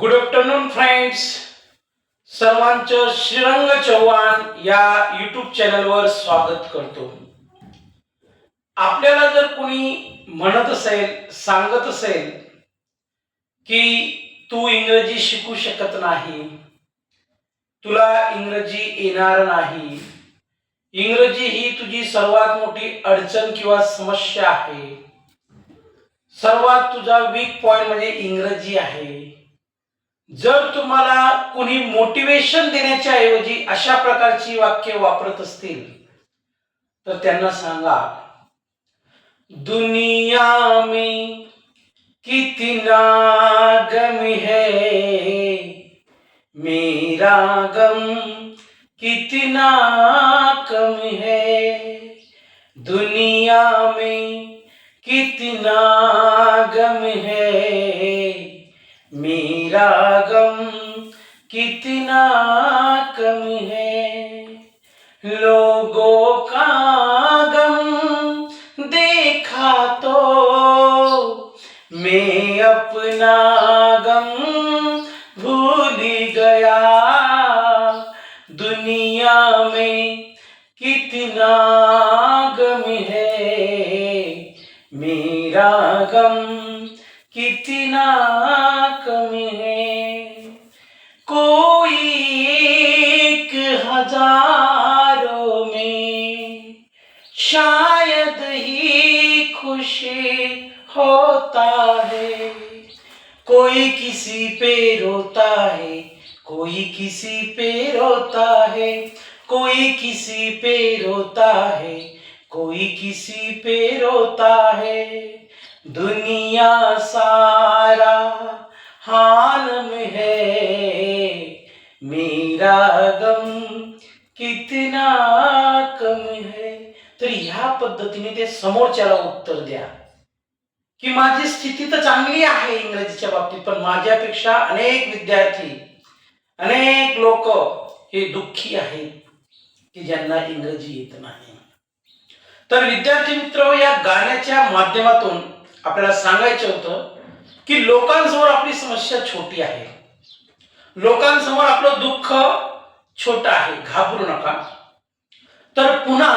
Good afternoon friends सर्वांचं श्रीरंग चव्हाण या YouTube चॅनलवर स्वागत करतो. आपल्याला जर कोणी म्हणत असेल सांगत असेल की तू इंग्रजी शिकू शकत नाही तुला इंग्रजी येणार नाही इंग्रजी ही तुझी सर्वात मोठी अडचण किंवा समस्या आहे. सर्वात तुझा वीक पॉइंट म्हणजे इंग्रजी आहे. जर तुम्हाला कोणी मोटिवेशन देण्याच्या ऐवजी अशा प्रकारची वाक्य वापरत असतील तर त्यांना सांगा दुनिया में किती गम है मेरा गम कितना कम है दुनिया में कितना गम है मेरा रागम कितना कम है। लोगों का गम देखा तो मैं अपना गम भूल गया। दुनिया में कितना गम है। मेरा गम कितना कमी है कोई एक हजारों में शायद ही खुशी होता है। कोई किसी पे रोता है कोई किसी पे रोता है कोई किसी पे रोता है कोई किसी पे रोता है। दुनिया सारा हाल में है। मेरा गम कितना कम है। तर ह्या पद्धतीने ते समोरच्याला उत्तर द्या. की माझी स्थिती तर चांगली आहे इंग्रजीच्या बाबतीत पण माझ्यापेक्षा अनेक विद्यार्थी अनेक लोक हे दुःखी आहेत की ज्यांना इंग्रजी येत नाही. तर विद्यार्थी मित्र या गाण्याच्या माध्यमातून आपल्याला सांगायचं होतं की लोकांसमोर आपली समस्या छोटी आहे. लोकांसमोर आपलं दुःख छोट आहे. घाबरू नका. तर पुन्हा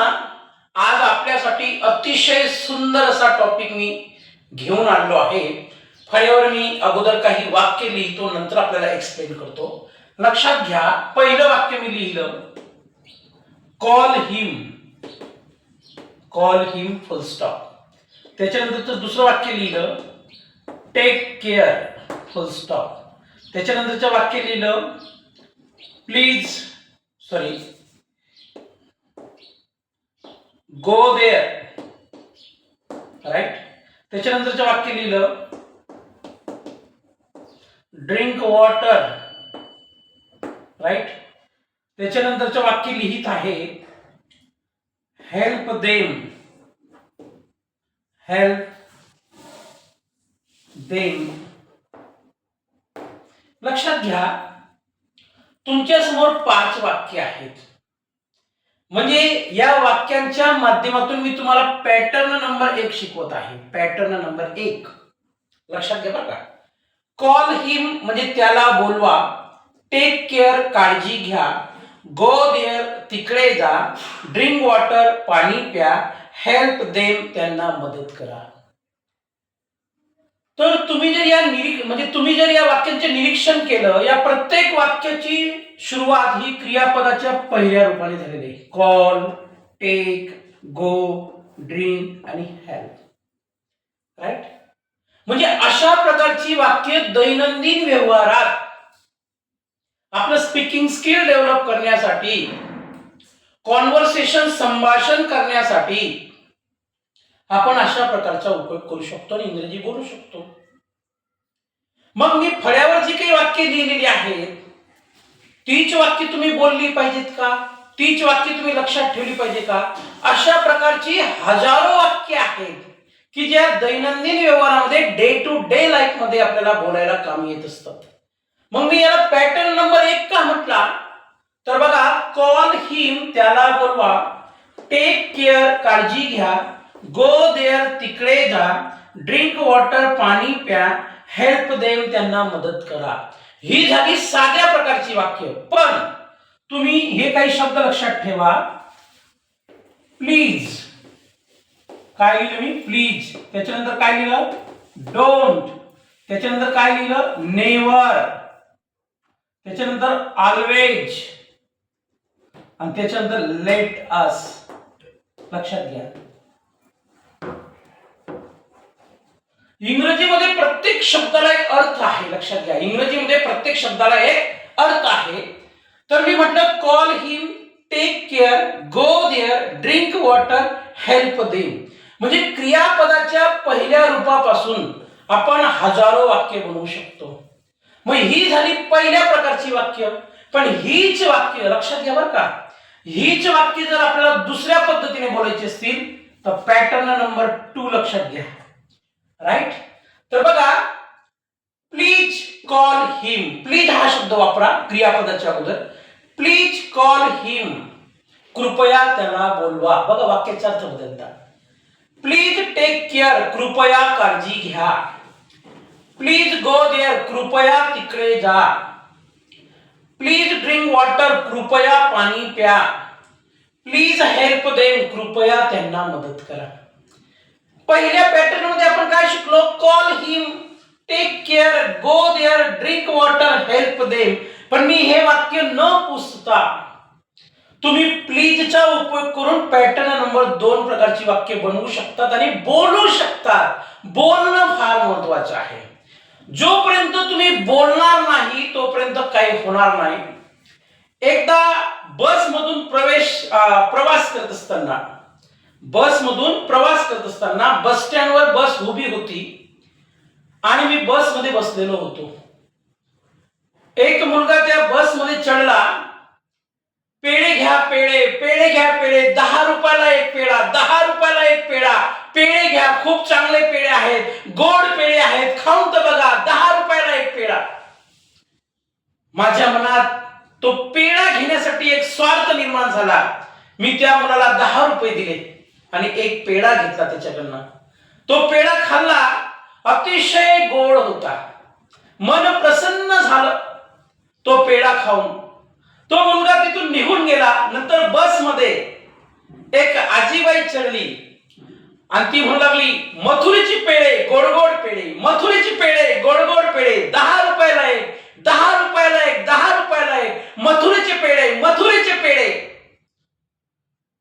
आज आपल्यासाठी अतिशय सुंदर असा टॉपिक मी घेऊन आणलो आहे. फळ्यावर मी अगोदर काही वाक्य लिहितो नंतर आपल्याला एक्सप्लेन करतो. लक्षात घ्या पहिलं वाक्य मी लिहिलं. Call him call him full stop त्याच्यानंतरचं दुसरं वाक्य लिहिलं टेक केअर फुल स्टॉप त्याच्यानंतरचं वाक्य लिहिलं please sorry go there right त्याच्यानंतरचं वाक्य लिहिलं ड्रिंक वॉटर राईट त्याच्यानंतरचं वाक्य लिहित आहे हेल्प देम हेल्प them. लक्षात घ्या तुमच्यासमोर पाच वाक्य आहेत. म्हणजे या वाक्यांच्या माध्यमातून मी तुम्हाला पॅटर्न नंबर एक शिकवत आहे. पॅटर्न नंबर एक. लक्षात घ्या बरं का. कॉल हिम म्हणजे त्याला बोलवा. टेक केअर काळजी घ्या. गो देअर तिकडे जा. ड्रिंक वॉटर पाणी प्या. हेल्प देम त्यांना मदत करा. तर तुम्ही जर या निरीक्ष म्हणजे तुम्ही जर या वाक्यांचे निरीक्षण केलं या प्रत्येक वाक्याची सुरुवात ही क्रियापदाच्या पहिल्या रूपाने झालेली आहे. कॉल टेक गो ड्रिंक आणि हेल्प राईट म्हणजे अशा प्रकारची वाक्य दैनंदिन व्यवहारात आपलं स्पीकिंग स्किल डेव्हलप करण्यासाठी कॉन्व्हर्सेशन संभाषण करण्यासाठी आपण अशा प्रकारचा उपयोग करू शकतो आणि इंग्रजी बोलू शकतो. मग मी फळ्यावर जी काही वाक्य लिहिलेली आहेत तीच वाक्य तुम्ही बोलली पाहिजेत का? तीच वाक्य तुम्ही लक्षात ठेवली पाहिजे का? अशा प्रकारची हजारो वाक्य आहेत की ज्या दैनंदिन व्यवहारामध्ये डे टू डे लाईफमध्ये आपल्याला बोलायला काम येत असतात मग मी याला पॅटर्न नंबर एक का म्हटला? तर बघा कॉल हिम त्याला बोलवा. टेक केअर काळजी घ्या. गो देअर तिकडे जा. ड्रिंक वॉटर पाणी प्या. हेल्प देम त्यांना मदत करा. ही झाली साध्या प्रकारची वाक्य. पण तुम्ही हे काही शब्द लक्षात ठेवा. प्लीज काय लिहिलं मी? प्लीज त्याच्यानंतर काय लिहिलं? डोंट त्याच्यानंतर काय लिहिलं? नेवर त्याच्यानंतर ऑलवेज आणि त्याच्यानंतर लेट अस लक्षात घ्या. इंग्रजीमध्ये प्रत्येक शब्दाला एक अर्थ आहे लक्षात घ्या. इंग्रजीमध्ये प्रत्येक शब्दाला एक अर्थ आहे. तर मी म्हटलं call him take care go there drink water help them म्हणजे क्रियापदाच्या पहिल्या रूपापासून आपण हजारो वाक्य बनवू शकतो. मग ही झाली पहिल्या प्रकारची वाक्य पण हीच वाक्य लक्षात घ्या बरं का हीच वाक्य जर आपल्याला दुसऱ्या पद्धतीने बोलायची असतील तर पॅटर्न नंबर टू लक्षात घ्या. राईट तर बघा प्लीज कॉल हिम प्लीज हा शब्द वापरा क्रियापदाच्या अगोदर. प्लीज कॉल हिम कृपया त्याला बोलवा. बघा वाक्याचा अर्थ बदलता. प्लीज टेक केअर कृपया काळजी घ्या. प्लीज गो देअर कृपया तिकडे जा. प्लीज ड्रिंक वॉटर कृपया पाणी प्या. प्लीज हेल्प देम कृपया त्यांना मदत करा. पहिल्या पॅटर्नमध्ये आपण काय शिकलो? Call him take care go there drink water help them पण मी हे वाक्य न पुसता तुम्ही प्लीजचा उपयोग करून पॅटर्न नंबर दोन प्रकारची वाक्य बनवू शकतात आणि बोलू शकतात. बोलणं फार महत्वाचं आहे. जोपर्यंत तुम्ही बोलणार नाही तोपर्यंत काही होणार नाही. एकदा बस मधून प्रवेश प्रवास करत असताना बस मधून प्रवास करत असताना बस स्टँडवर बस उभी होती आणि मी बसमध्ये बसलेलो होतो. एक मुलगा त्या बसमध्ये चढला पेढे घ्या पेढे पेढे घ्या पेढे दहा रुपयाला एक पेढा दहा रुपयाला एक पेढा पेढे घ्या. खूप चांगले पेढे आहेत. गोड पेढे आहेत. खाऊन तर बघा. दहा रुपयाला एक पेढा. माझ्या मनात तो पेढा घेण्यासाठी एक स्वार्थ निर्माण झाला. मी त्या मुलाला दहा रुपये दिले आणि एक पेढा घेतला त्याच्याकडनं. तो पेढा खाल्ला. अतिशय गोड होता. मन प्रसन्न झालं. तो पेढा खाऊन. तो मुलगा तिथून निघून गेला. नंतर बसमध्ये एक आजीबाई चढली. आणि ती म्हणू लागली मथुरीची पेढे गोडगोड पेढे मथुरीची पेढे गोडगोड पेढे दहा रुपयाला एक दहा रुपयाला एक दहा रुपयाला एक मथुरीचे पेढे मथुरीचे पेढे.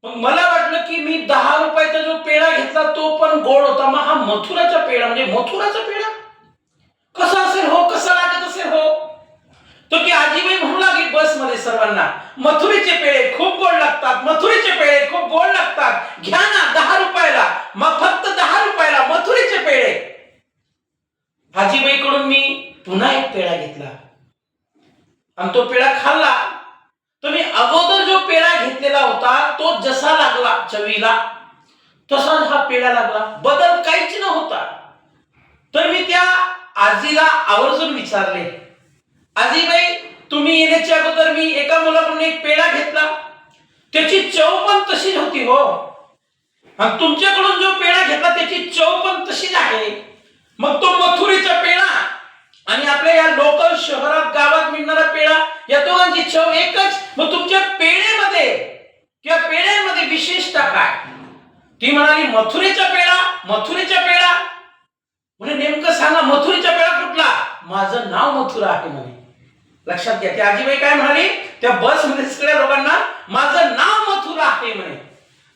मग मला वाटलं की मी दहा रुपयाचा जो पेढा घेतला तो पण गोड होता. मग हा मथुराचा पेढा म्हणजे मथुराचा पेढा? कसा असेल हो कसा लागत असेल हो? तो की आजीबाई म्हणू बसमध्ये सर्वांना. मथुरीचे पेढे खूप गोड लागतात मथुरीचे पेढे खूप गोड लागतात. घ्या ना दहा रुपयाला मग फक्त दहा रुपयाला मथुरीचे पेढे. आजीबाईकडून मी पुन्हा एक पेढा घेतला. आणि तो पेढा खाल्ला. तुम्ही अगोदर जो पेढा घेतलेला होता तो जसा लागला चवीला तसाच हा पेढा लागला. बदल काहीच नव्हता. तर मी त्या आजीला आवर्जून विचारले आजीबाई तुम्ही येण्याच्या अगोदर मी एका मुलाकडून एक पेढा घेतला. त्याची चव पण तशीच होती हो. आणि तुमच्याकडून जो पेढा घेतला त्याची चव पण तशीच आहे. मग तो मथुरीचा पेढा आणि आपल्या या लोकल शहरात गावात मिळणारा पेढा या दोघांची चव एकच. मग तुमच्या पेढेमध्ये किंवा पेढ्यांमध्ये विशेषता काय? ती म्हणाली मथुरेचा पेढा मथुरेचा पेढा. म्हणजे नेमकं सांगा मथुरीचा पेढा कुठला? माझं नाव मथुरा आहे म्हणे. लक्षात घ्या. ती आजीबाई काय म्हणाली? त्या बसमध्ये सगळ्या लोकांना माझं नाव मथुरा आहे म्हणे.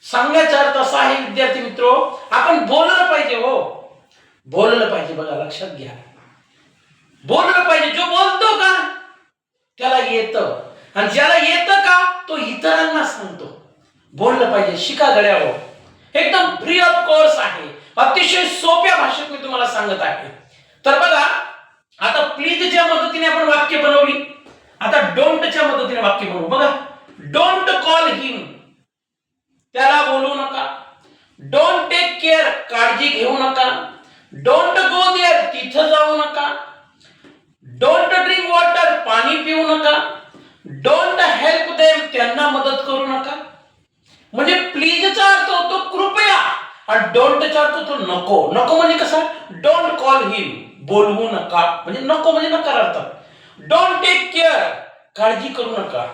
सांगण्याचा अर्थ असा आहे विद्यार्थी मित्र आपण बोललं पाहिजे हो. बोललं पाहिजे बघा लक्षात घ्या. बोललं पाहिजे. जो बोलतो का त्याला येतं. आणि ज्याला येतं का तो इतरांना सांगतो. बोललं पाहिजे. शिका गड्यावर एकदम फ्री ऑफ कोर्स आहे. अतिशय सोप्या भाषेत मी तुम्हाला सांगत आहे. तर बघा आता प्लीजच्या मदतीने आपण वाक्य बनवली. आता डोंटच्या मदतीने वाक्य बनवू. बघा डोंट कॉल हिम त्याला बोलू नका. डोंट टेक केअर काळजी घेऊ नका. डोंट गो देअर तिथं जाऊ नका. डोंट ड्रिंक वॉटर पाणी पिऊ नका. डोंट हेल्प देम त्यांना मदत करू नका. म्हणजे प्लीजचा अर्थ होतो कृपया. आणि डोंटचा अर्थ होतो नको. नको म्हणजे कसा? डोंट कॉल हिम बोलवू नका. म्हणजे नको म्हणजे नकार अर्थ डोंट टेक केअर काळजी करू नका.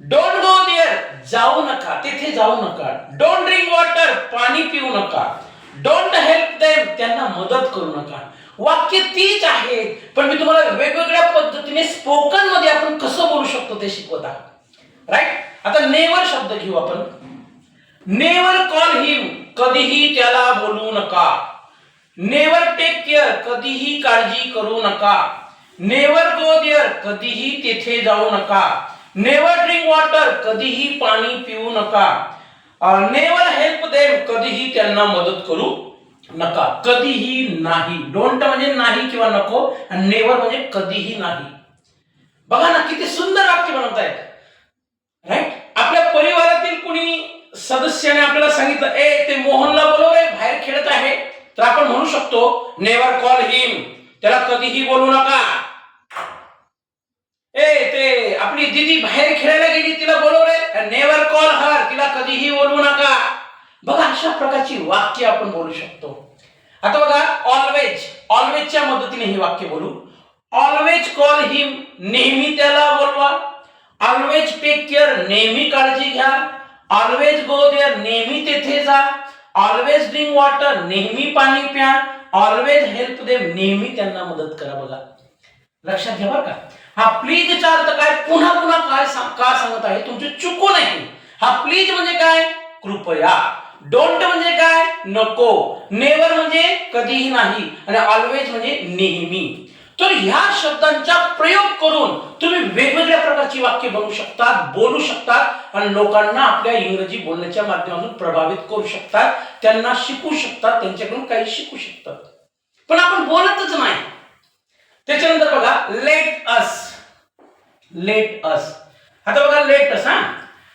डोंट गो देअर जाऊ नका. तेथे जाऊ नका. डोंट ड्रिंक वॉटर पाणी पिऊ नका. डोंट हेल्प देम त्यांना मदत करू नका. वाक्य तीच आहेत पण मी तुम्हाला वेगवेगळ्या पद्धतीने स्पोकनमध्ये आपण कसं बोलू शकतो ते शिकवत आहोत. राईट आता नेवर शब्द घेऊ आपण. नेवर कॉल हिम कधीही त्याला बोलू नका. नेवर टेक केअर कधीही काळजी करू नका. नेवर गो देअर कधीही तेथे जाऊ नका. नेवर ड्रिंक वॉटर कधीही पाणी पिऊ नका. नेवर हेल्प देम कधीही त्यांना मदत करू नका. कधीही नाही. डोंट म्हणजे नाही किंवा नको आणि नेवर म्हणजे कधीही नाही. बघा ना किती सुंदर वाक्य बनवतायत राईट आपल्या परिवारातील कुणी सदस्याने आपल्याला सांगितलं ए ते मोहनला बोलवलंय बाहेर खेळत आहे. तर आपण म्हणू शकतो नेवर कॉल हिम त्याला कधीही बोलू नका. ए ते आपली दिदी बाहेर खेळायला गेली तिला बोलवलंय नेवर कॉल हर तिला कधीही बोलवू नका. बघा अशा प्रकारची वाक्य आपण बोलू शकतो. आता बघा ऑलवेज ऑलवेजच्या मदतीने ही वाक्य बोलू. ऑलवेज कॉल हिम नेहमी त्याला बोलवा. ऑलवेज टेक केअर नेहमी काळजी घ्या. ऑलवेज गो देअर नेहमी तेथे जा. ऑलवेज ड्रिंक वॉटर नेहमी पाणी प्या. ऑलवेज हेल्प देम नेहमी त्यांना मदत करा बघा. लक्षात घ्या बरं का. हा प्लीजचा अर्थ काय? पुन्हा पुन्हा काय सांग- का सांगत आहे? तुमचे चुकू नाही. हा प्लीज म्हणजे काय? कृपया. डोंट म्हणजे काय? नको. नेवर म्हणजे कधीही नाही. आणि ऑलवेज म्हणजे नेहमी. तर ह्या शब्दांचा प्रयोग करून तुम्ही वेगवेगळ्या प्रकारची वाक्य बनवू शकतात बोलू शकतात आणि लोकांना आपल्या इंग्रजी बोलण्याच्या माध्यमातून प्रभावित करू शकतात त्यांना शिकू शकतात त्यांच्याकडून काही शिकू शकतात. पण आपण बोलतच नाही. त्याच्यानंतर बघा लेट अस लेट अस आता बघा लेट अस हा?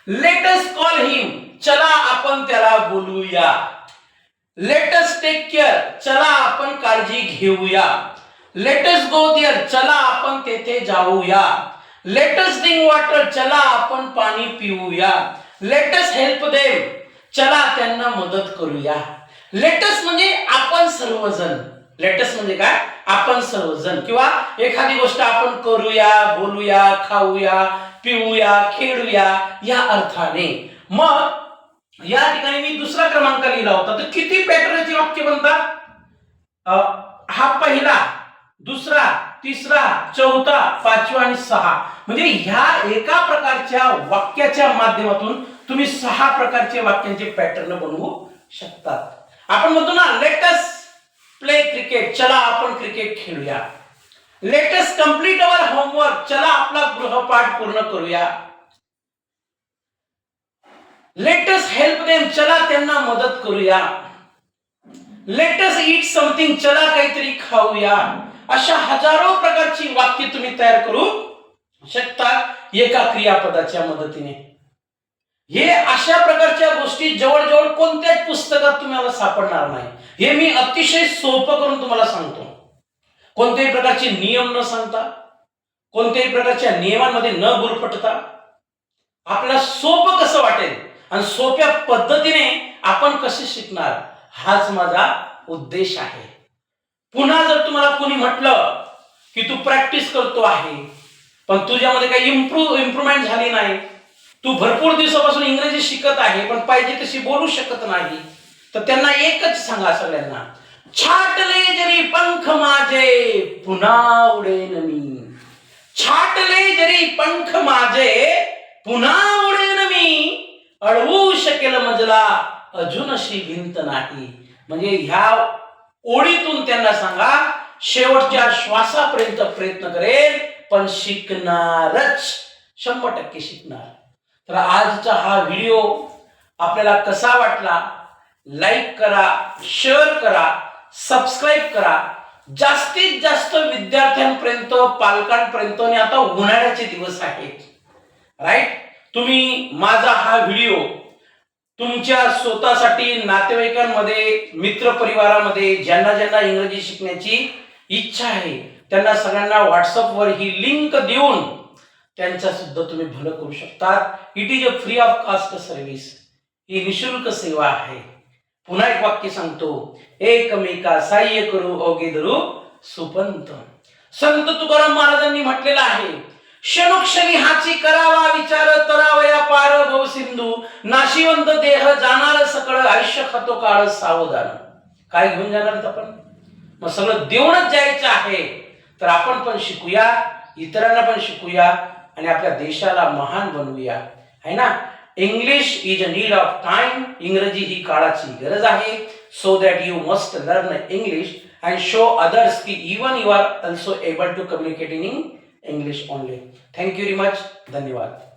लेट अस कॉल हिम चला आपण त्याला बोलूया. लेट अस टेक केअर चला आपण काळजी घेऊया. लेटस गो देअर चला आपण तेथे जाऊया. लेटस ड्रिंक वॉटर चला आपण पाणी पिऊया. लेटस हेल्प देव चला त्यांना मदत करूया. लेटस म्हणजे आपण सर्वजण. लेटस म्हणजे काय? आपण सर्वजण. किंवा एखादी गोष्ट आपण करूया बोलूया खाऊया पिऊया खेळूया या अर्थाने. मग या ठिकाणी मी दुसरा क्रमांक लिहिला होता. तर किती पॅटर्नची वाक्य बनतात? हा पहिला. दुसरा तिसरा चौथा पाचवा आणि सहा. म्हणजे ह्या एका प्रकारच्या वाक्याच्या माध्यमातून तुम्ही सहा प्रकारचे वाक्यांचे पॅटर्न बनवू शकतात. आपण म्हणतो ना लेटस प्ले क्रिकेट चला आपण क्रिकेट खेळूया. लेटस कंप्लीट अवर होमवर्क चला आपला गृहपाठ पूर्ण करूया. लेटस हेल्प देम चला त्यांना मदत करूया. लेटस इट समथिंग चला काहीतरी खाऊया. अशा हजारो प्रकारची वाक्य तुम्ही तयार करू शकता एका क्रियापदाच्या मदतीने. हे अशा प्रकारच्या गोष्टी जवळजवळ कोणत्याच पुस्तकात तुम्हाला सापडणार नाही. हे मी अतिशय सोपं करून तुम्हाला सांगतो. कोणत्याही प्रकारचे नियम न सांगता कोणत्याही प्रकारच्या नियमांमध्ये न गुरफटता आपल्याला सोपं कसं वाटेल आणि सोप्या पद्धतीने आपण कसे शिकणार हाच माझा उद्देश आहे. पुन्हा जर तुम्हाला कोणी म्हटलं की तू प्रॅक्टिस करतो आहे पण तुझ्यामध्ये काही इम्प्रूव्ह इम्प्रुव्हमेंट झाली नाही तू भरपूर दिवसापासून इंग्रजी शिकत आहे पण पाहिजे तशी बोलू शकत नाही तर त्यांना एकच सांगा सगळ्यांना. छाटले जरी पंख माझे पुन्हा उडेन मी. छाटले जरी पंख माझे पुन्हा उडेन मी. अडवू शकेल मजला अजून अशी भिंत नाही. म्हणजे ह्या ओळीतून त्यांना सांगा शेवटच्या श्वासापर्यंत प्रयत्न करेल पण शिकणारच. शंभर टक्के शिकणार. तर आजचा हा व्हिडिओ आपल्याला कसा वाटला लाईक करा शेअर करा सबस्क्राईब करा. जास्तीत जास्त विद्यार्थ्यांपर्यंत पालकांपर्यंत आणि आता उन्हाळ्याचे दिवस आहेत. राईट तुम्ही माझा हा व्हिडिओ तुमच्या स्वतःसाठी नातेवाईकांमध्ये मित्र परिवारामध्ये ज्यांना ज्यांना इंग्रजी शिकण्याची इच्छा आहे त्यांना सगळ्यांना व्हॉट्सअपवर ही लिंक देऊन त्यांचा सुद्धा तुम्ही भलं करू शकतात. It is a free of cost service ही निशुल्क सेवा आहे. पुन्हा एक वाक्य सांगतो. एकमेका साह्य करू अवघे धरू सुपंत. संत तुकाराम महाराजांनी म्हटलेलं आहे क्षणोक्षणी हाची करावा विचार तरावया पार भव सिंधू. नाशिवंत देह जाणार सकळ आयुष्य खातो काळ सावधान. काय घेऊन जाणार आपण? मग सगळं देऊनच जायचं आहे. तर आपण पण शिकूया इतरांना पण शिकूया आणि आपल्या देशाला महान बनवूया. है ना? English is a need of time इंग्रजी ही काळाची गरज आहे. So that you must learn English and show others की even you are also able to communicate in English only thank you very much धन्यवाद